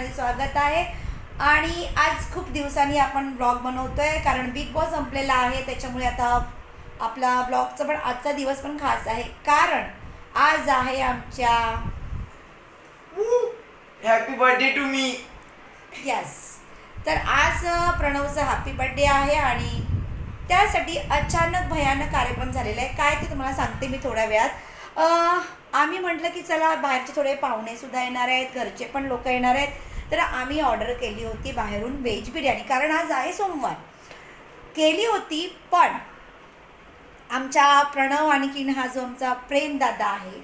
चॅनलमध्ये स्वागत आहे. आणि आज खूप दिवसांनी आपण ब्लॉग बनवतोय कारण बिग बॉस संपलेला आहे. त्याच्यामुळे आता आपला ब्लॉगचा पण आजचा दिवस पण खास आहे. कारण आज आहे आमच्या happy birthday to me yes तर आज प्रणवचा हॅपी बर्थडे आहे आणि त्यासाठी अचानक भयानक कार्यक्रम झालेला आहे. काय ते तुम्हाला सांगते मी थोड्या वेळात. आम्ही म्हटलं की चला बाहेरचे थोडे पाहुणे सुद्धा येणार आहेत घरचे पण लोक येणार आहेत. तर आम्ही ऑर्डर केली होती बाहेरून व्हेज बिर्याणी. कारण आज आहे सोमवार. केली होती पण आमच्या प्रणव आणखीन हा जो आमचा प्रेमदादा आहे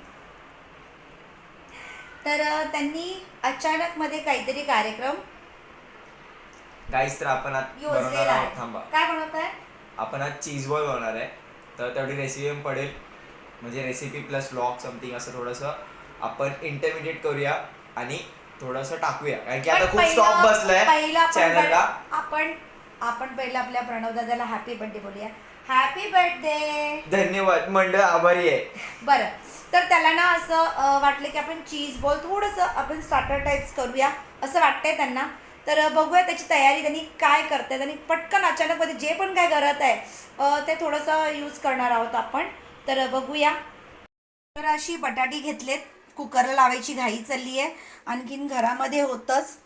तर त्यांनी अचानकमध्ये काहीतरी कार्यक्रम गाईस तर आपण आज बनवणार योजलेला आहोत. आहे थांबा. काय बनवत आहे आपण आज चीज बॉल बनवणार आहे. तर तेवढी रेसिपी पण पडेल. म्हणजे रेसिपी प्लस व्लॉग समथिंग असं थोडंसं. आपण इंटरमिडिएट करूया आणि थोडंसं टाकूया. कारण की आता खूप पहिलं- स्टॉक बसलाय चॅनलला आपण आपण पहिलं आपल्या प्रणव दादाला हॅपी बर्थडे बोलूया. हॅपी बर्थडे धन्यवाद. मंडळ आभारी आहे. बरं. तर त्याला ना असं वाटलं की आपण चीज बॉल थोडंसं आपण स्टार्टर टाईप्स करूया असं वाटतंय त्यांना. तर बघूया त्याची तयारी त्यांनी काय करतायत आणि पटकन अचानकमध्ये जे पण काय करत आहे ते थोडंसं यूज करणार आहोत आपण. तर बघूया. तर अशी बटाटी घेतलेत. कुकरला लावायची घाई चालली आहे आणखीन घरामध्ये होतंच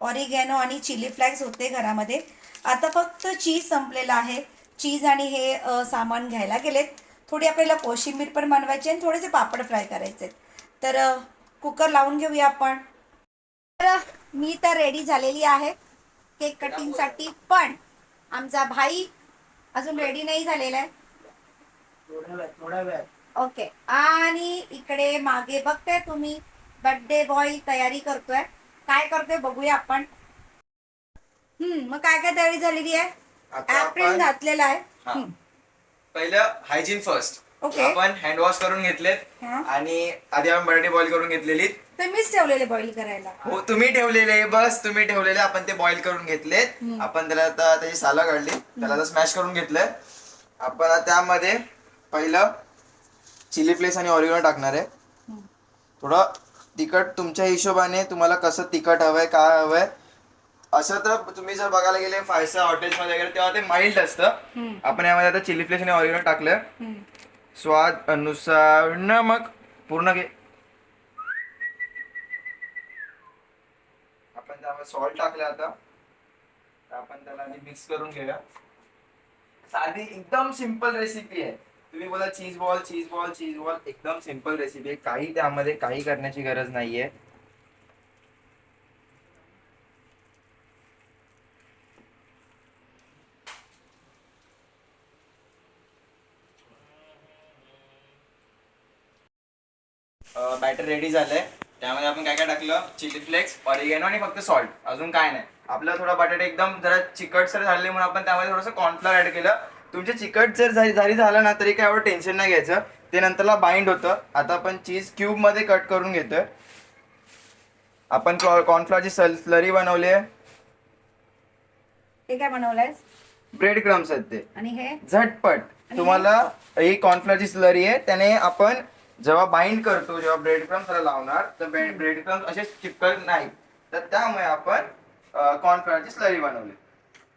ऑरिगॅनो आणि चिली फ्लॅक्स होते घरामध्ये. आता फक्त चीज संपलेलं आहे. चीज आणि हे सामान घ्यायला गेलेत. थोडी आपल्याला कोशिंबीर पण बनवायची आणि थोडेसे पापड फ्राय करायचे तर कुकर लावून घेऊया आपण. तर मी तर रेडी झालेली आहे. केक कटिंगसाठी पण आमचा भाई अजून रेडी नाही झालेला आहे. ओके. आणि इकडे मागे बघताय तुम्ही बर्थडे बॉय तयारी करतोय. काय करतोय बघूया आपण. हम्म मग काय काय तयारी झालेली आहे? ऍप्रिल घातलेला आहे. पहिलं हायजीन फर्स्ट ओके. आपण हँड वॉश करून घेतलेत. आणि आधी आपण बटाटे बॉईल करून घेतलेली तर मीच ठेवलेले बॉईल करायला. हो तुम्ही ठेवलेले बस तुम्ही ठेवलेले आपण ते बॉईल करून घेतलेत. आपण त्याला आता त्याची सालं काढली. त्याला आता स्मॅश करून घेतलंय. आपण त्यामध्ये पहिलं चिली फ्लेक्स आणि ऑरिगनो टाकणार आहे. थोडं तिखट तुमच्या हिशोबाने तुम्हाला कसं तिखट हवंय काय हवंय. असं तर तुम्ही जर बघायला गेले फाय स्टार हॉटेल्समध्ये वगैरे तेव्हा ते माइल्ड असतं. आपण यामध्ये आता चिली फ्लेक्स आणि ऑरिगनो टाकलं. स्वाद अनुसार नमक पूर्ण घे. आपण त्यामध्ये सॉल्ट टाकलं आता. आपण त्याला मिक्स करून घेऊया. साधी एकदम सिंपल रेसिपी आहे. तुम्ही बोला cheese ball cheese ball cheese ball एकदम सिंपल रेसिपी आहे. काही त्यामध्ये काही करण्याची गरज नाहीये. बॅटर रेडी झालंय. त्यामध्ये आपण काय काय टाकलं? चिली फ्लेक्स ऑरिगेनो आणि फक्त सॉल्ट अजून काय नाही. आपलं थोडं बटाटे एकदम जरा चिकट सर झाले म्हणून आपण त्यामध्ये थोडंसं कॉर्नफ्लॉर ऍड केलं. तुमचे चिकट जर झाली जरी झालं ना तरी काय एवढं टेन्शन नाही घ्यायचं. ते नंतरला बाइंड होतं. आता आपण चीज क्यूबमध्ये कट करून घेतोय. आपण कॉर्नफ्लॉरची स्लरी बनवली आहे. हे काय बनवलंयस ब्रेड क्रम्स आहेत ते. आणि हे? झटपट. तुम्हाला ही कॉर्नफ्लॉरची स्लरी आहे. त्याने आपण जेव्हा बाइंड करतो जेव्हा ब्रेड क्रम्स लावणार तर ब्रेड क्रम्स असे चिपकत नाही. तर त्यामुळे आपण कॉर्नफ्लॉरची स्लरी बनवली.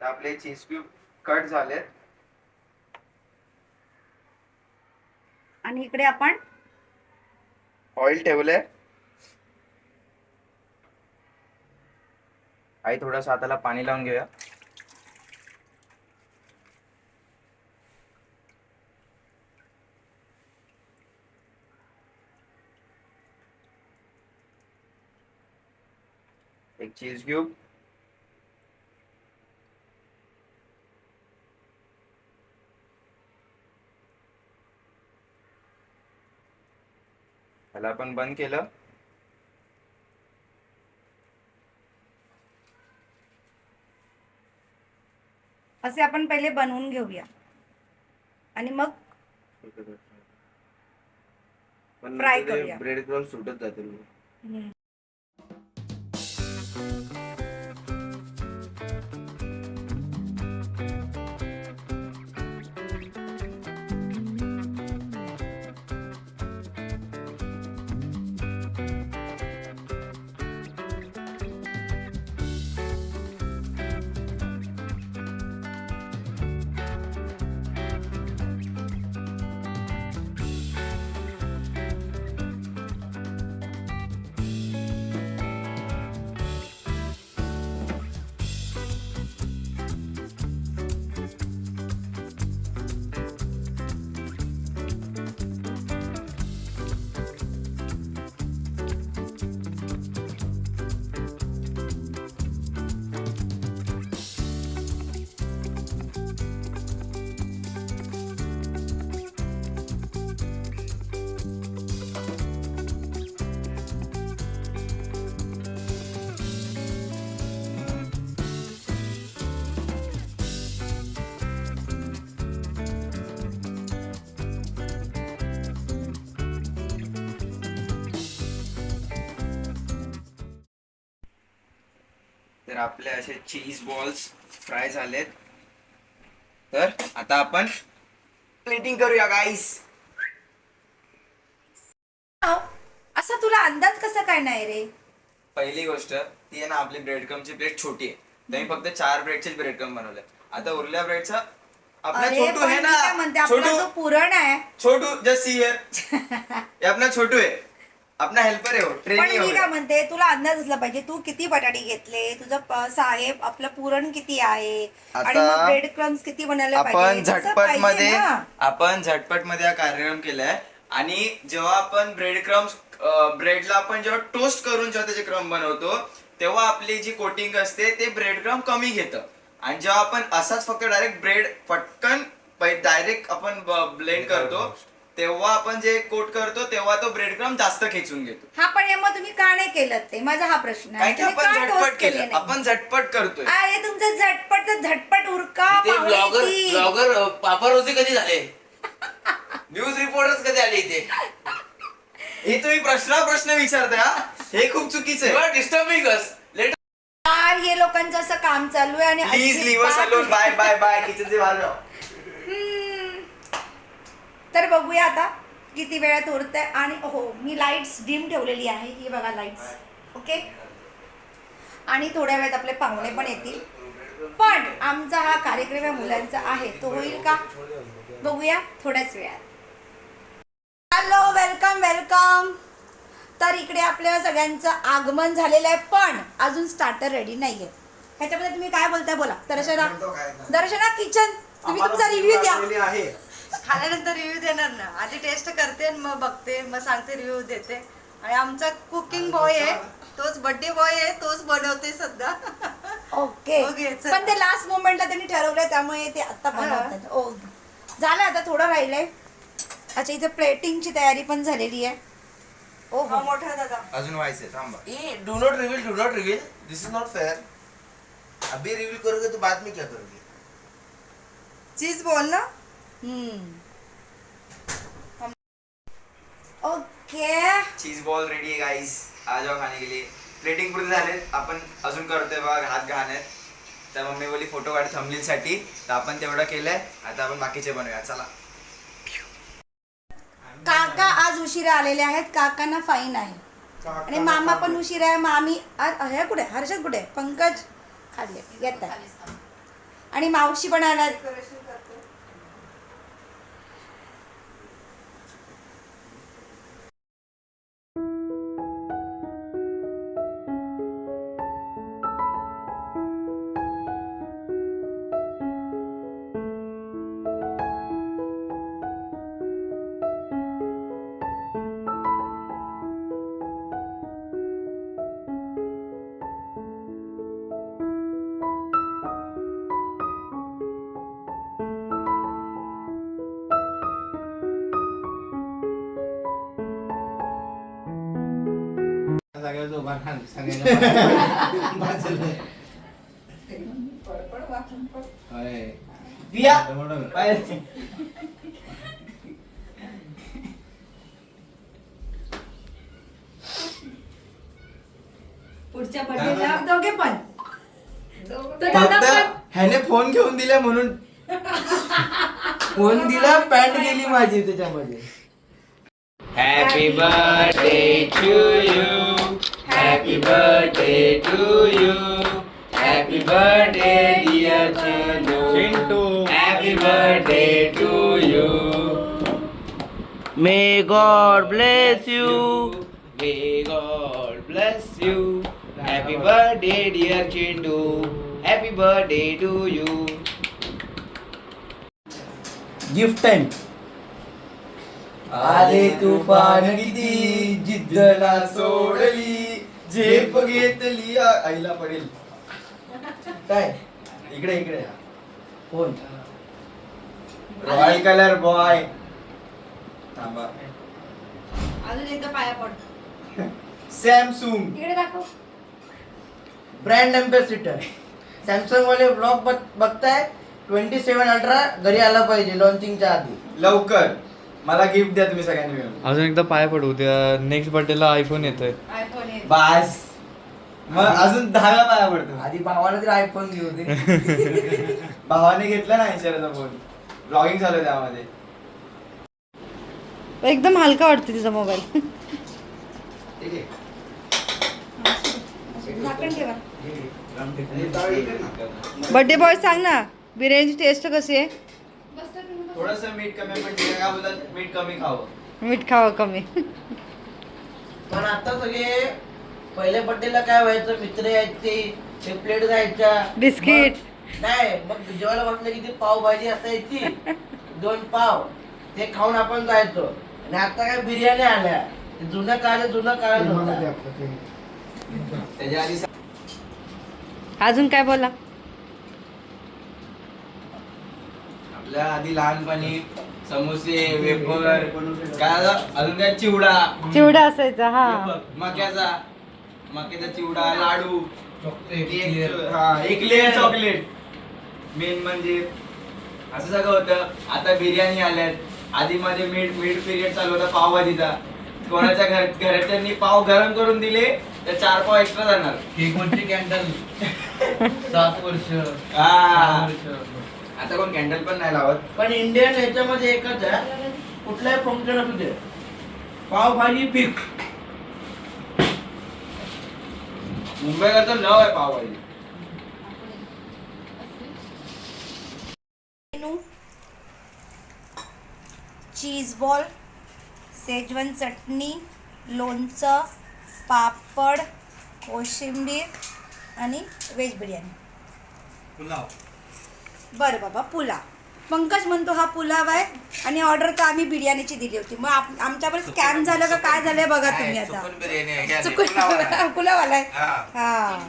तर आपले चीज क्यूब कट झालेत. आणि इकडे आपण ऑइल ठेवलंय. आई थोडस हाताला पाणी लावून घेऊया. एक चीज क्यूब त्याला आपण बंद केलं. असे आपण पहिले बनवून घेऊया. आणि मग Fry करूया. ब्रेड क्रम सुटत जातील. तर आपले असे चीज बॉल्स फ्राय झालेत. तर आता आपण प्लेटिंग करूया गाईस असा तुला अंदाज कसा काय नाही रे? पहिली गोष्ट ती आहे ना आपली ब्रेड क्रमची प्लेट छोटी आहे. तर मी फक्त चार ब्रेडचे ब्रेड क्रम बनवले आता उरल्या ब्रेडचा आपला अरे छोटू पण आहे मी काय ना आपला जो छोटू पुरण आहे. छोटू जस्ट सी हियर ये अपना छोटू है अपना हेल्पर है वो पण ट्रेनिंग मी काय म्हणते तुला अंदाज असला पाहिजे तू किती बटाटे घेतले तुझं प- साहेब आपलं पुरण किती आहे? आणि आता मग ब्रेड क्रम्स किती बनवले आपण पाहिजे? तसं झटपट पाहिजे मध्ये ना. आपण झटपटमध्ये हा कार्यक्रम केलाय. आणि जेव्हा आपण ब्रेड क्रम्स ब्रेडला आपण जेव्हा टोस्ट करून जेव्हा त्याचे क्रम बनवतो तेव्हा आपली जी कोटिंग असते ते ब्रेड क्रम कमी घेतं. आणि जेव्हा आपण असाच फक्त डायरेक्ट ब्रेड पटकन डायरेक्ट आपण ब्लेंड करतो तेव्हा आपण जे कोट करतो तेव्हा तो ब्रेड क्रम जास्त खेचून घेतो हा पण हे मग तुम्ही का नाही केलं ते माझा हा प्रश्न काय आहे की तुम्ही आपण का झटपट केले केलं नाही? आपण झटपट करतोय अरे तुमचं झटपट तर झटपट उरका ते पाहुणे ब्लॉगर. ब्लॉगर पापारोसे कधी झाले न्यूज रिपोर्टर्स कधी आले इथे हे तुम्ही प्रश्न प्रश्न विचारताय हा? हे खूप चुकीचं आहे डिस्टर्बिंग अस लेट यार हे लोकांचं असं काम चालू आहे आणि प्लीज लिव्ह अस अजिबात- अलोन बाय बाय बाय किचनचे. हम्म. तर बघूया आता किती वेळात उरतंय आणि हो मी लाईट्स डिम ठेवलेली आहे. ही बघा लाईट्स ओके आणि थोड्या वेळात आपले पाहुणे पण येतील. पण आमचा हा कार्यक्रम या मुलांचा आहे. तो होईल का? बघूया थोड्याच वेळात. हॅलो वेलकम वेलकम तर इकडे आपल्या सगळ्यांचं आगमन झालेलं आहे पण अजून स्टार्टर रेडी नाहीये. ह्याच्यामध्ये तुम्ही काय बोलताय? बोला. दर्शना. दर्शना किचन तुम्ही तुमचा रिव्ह्यू द्या. खाल्यानंतर रिव्ह्यू देणार ना. आधी टेस्ट करते आणि मग बघते मग सांगते रिव्ह्यू देते. आणि आमचा कुकिंग बॉय आहे. तोच बर्थडे बॉय आहे तोच बनवते सध्या. ओके ओके, चला. पण ते लास्ट मोमेंटला त्यांनी ठरवलंय त्यामुळे ते आता बनवतात. ओ झालं आता थोडं राहिलंय. अच्छा इथे प्लेटिंगची तयारी पण झालेली आहे. ओ हा मोठा दादा. अजून व्हायचंय थांबा. ये do not reveal do not reveal this is not fair अभी रिवील करोगे तो? बाद में क्या करोगे चीज बॉल ना. ओके. चीज बॉल रेडी आहे गाईस आ जाओ खाने के लिए. प्लेटिंग पुढे झालेत. आपण अजून करतोय बघा हात घाण आहेत. तर मम्मी बोली फोटो काढ थंबलील साठी तर आपण तेवढं केलंय. आता आपण बाकीचे बनवूया. चला. काका आज उशिरा आलेले आहेत. काकांना फाईन आहे. आणि मामा पण उशिरा आहे. मामी आ- हे कुठे? हर्षद कुठे? पंकज? खाल्ले येत आहे. आणि मावशी पण आल्यात डेकोरेशन करते पुढच्या बर्थडेला दोघे पण. तर फक्त दादा पण. ह्याने फोन घेऊन दिला म्हणून. फोन दिला पॅन्ट गेली माझी त्याच्यामध्ये. Happy birthday to you happy birthday to you happy birthday dear Chintu happy birthday to you may God bless you may God bless you happy birthday dear Chintu happy birthday to you gift time आले तुफान किती जिद्द ना सोडली झेप घेतली आ- आईला पडेल. काय? इकडे इकडे फोन रॉयल कलर बॉय थांबा. अजून एकदा पाया पड. सॅमसुंग इकडे दाखव. ब्रँड अँबॅसिडर सॅमसंग वाले ब्लॉग बघताय? ट्वेंटी सेवन अल्ट्रा घरी आला पाहिजे लॉन्चिंगच्या आधी. लवकर. मला गिफ्ट द्या तुम्ही सगळ्यांनी मिळून. अजून एकदा पाय पडू त्या नेक्स्ट बर्थडेला आयफोन येतोय. आयफोन बास. मग अजून दहाव्या पाया पडतो. आधी भावाला तरी आयफोन घेऊ दे. भावाने घेतला ना ऐंशीचा फोन ब्लॉगिंग चालू आहे त्यामध्ये. एकदम हलका वाटतो तिचा मोबाईल ठेवा. बर्थडे बॉय सांग ना बिर्याणीची टेस्ट कशी आहे? थोडस मीठ कमी पण मीठ कमी खावं. मीठ खावं कमी. पण आता सगळे पहिल्या बड्डेला काय व्हायचं? मित्र यायचे ते प्लेट जायच्या बिस्किट. नाही मग जेवायला बसलं की ती पाव भाजी असायची. दोन पाव. ते खाऊन आपण जायचो. आणि आता काय बिर्याणी आल्या. जुनं काळ जुनं काळ त्याच्या आधी अजून काय बोला? आपल्या आधी लहानपणी समोसे वेफर काय? अजून काय चिवडा. चिवडा असायचा हा. मक्याचा मक्याचा चिवडा लाडू. एक- हा एक लेअर चॉकलेट. मेन म्हणजे असं सगळं होतं. आता बिर्याणी आल्यात. आधी मध्ये मिड मिड पिरियड चालू होता पावभाजीचा. कोणाच्या घर घरच्यांनी पाव गरम करून दिले तर चार पाव एक्स्ट्रा जाणार. केकवरची कॅन्डल सात वर्ष हा. आता कोण कॅन्डल पण नाही लावत. पण इंडियन ह्याच्यामध्ये एकच आहे कुठलाही फंक्शन असू दे. पावभाजी फिक्स मुंबईकरचा लव आहे pav bhaji. Menu. Cheese ball schezwan चटणी लोणचं पापड कोशिंबीर आणि व्हेज बिर्याणी. बरं बाबा पुलाव. पंकज म्हणतो हा पुलाव आहे आणि ऑर्डर तर आम्ही बिर्याणीची दिली होती. मग आप- आमच्यावर स्कॅम झालं का काय झालंय बघा तुम्ही आता. चुकून पुलाव आलाय हा.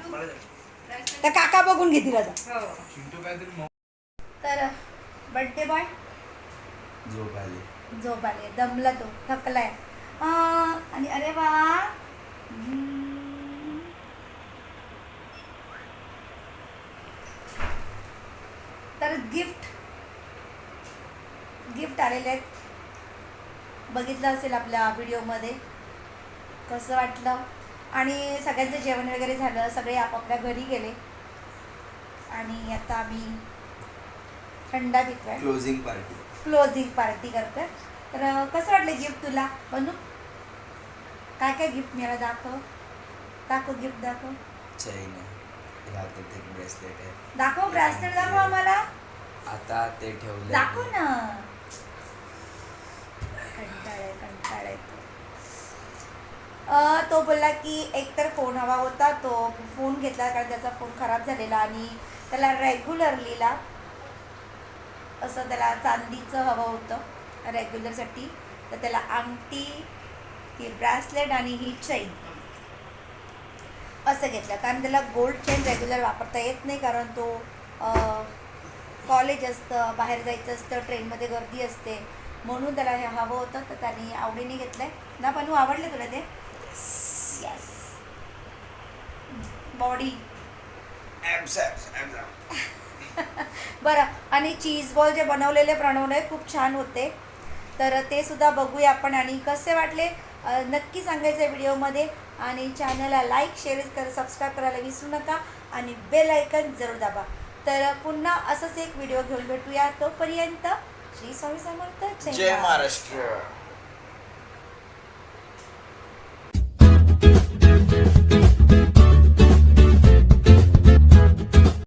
तर काका बघून घेतील आता तर बर्थडे बॉय झोप आली. झोप आले. दमला तो. थकलाय. अं, आणि अरे वा. हम्म. तर गिफ्ट. गिफ्ट आलेले आहेत. बघितलं असेल आपल्या व्हिडिओमध्ये. कसं वाटलं? आणि सगळ्यांचं जेवण वगैरे झालं सगळे आपापल्या घरी गेले. आणि आता आम्ही थंडा पितोय क्लोजिंग पार्टी क्लोजिंग पार्टी करतोय. तर कसं वाटलं गिफ्ट तुला? बनू? काय काय गिफ्ट मिळालं दाखव. दाखव गिफ्ट दाखव. चैन एक ब्रेसलेट आहे. दाखव ब्रासलेट दाखव आम्हाला. आता ते ठेवले दाखव ना. कंटाळ कंटाळ तो. बोलला की एकतर फोन हवा होता तो फोन घेतला कारण त्याचा फोन खराब झालेला आणि त्याला रेग्युलरलीला असं त्याला चांदीचं हवं होतं रेग्युलरसाठी तर त्याला अंगठी ती ब्रासलेट आणि ही चैन असं घेतलं. कारण त्याला गोल्ड चेन रेग्युलर वापरता येत नाही कारण तो कॉलेज असतं बाहेर जायचं असतं ट्रेनमध्ये गर्दी असते. म्हणून त्याला हे हवं होतं तर त्याने आवडीने घेतलं आहे ना पण आवडले तुला ते? यस बॉडी बरं. आणि चीज बॉल जे बनवलेले बनवले खूप छान होते. तर ते सुद्धा बघूया आपण. आणि कसे वाटले? नक्की सांगायचं व्हिडिओमध्ये आणि चॅनलला लाईक शेअर कर सबस्क्राईब करायला विसरू नका आणि बेल ऐकन जरूर दाबा. तर पुन्हा असंच एक व्हिडिओ घेऊन भेटूया. तोपर्यंत श्री स्वामी समर्थ. जय महाराष्ट्र.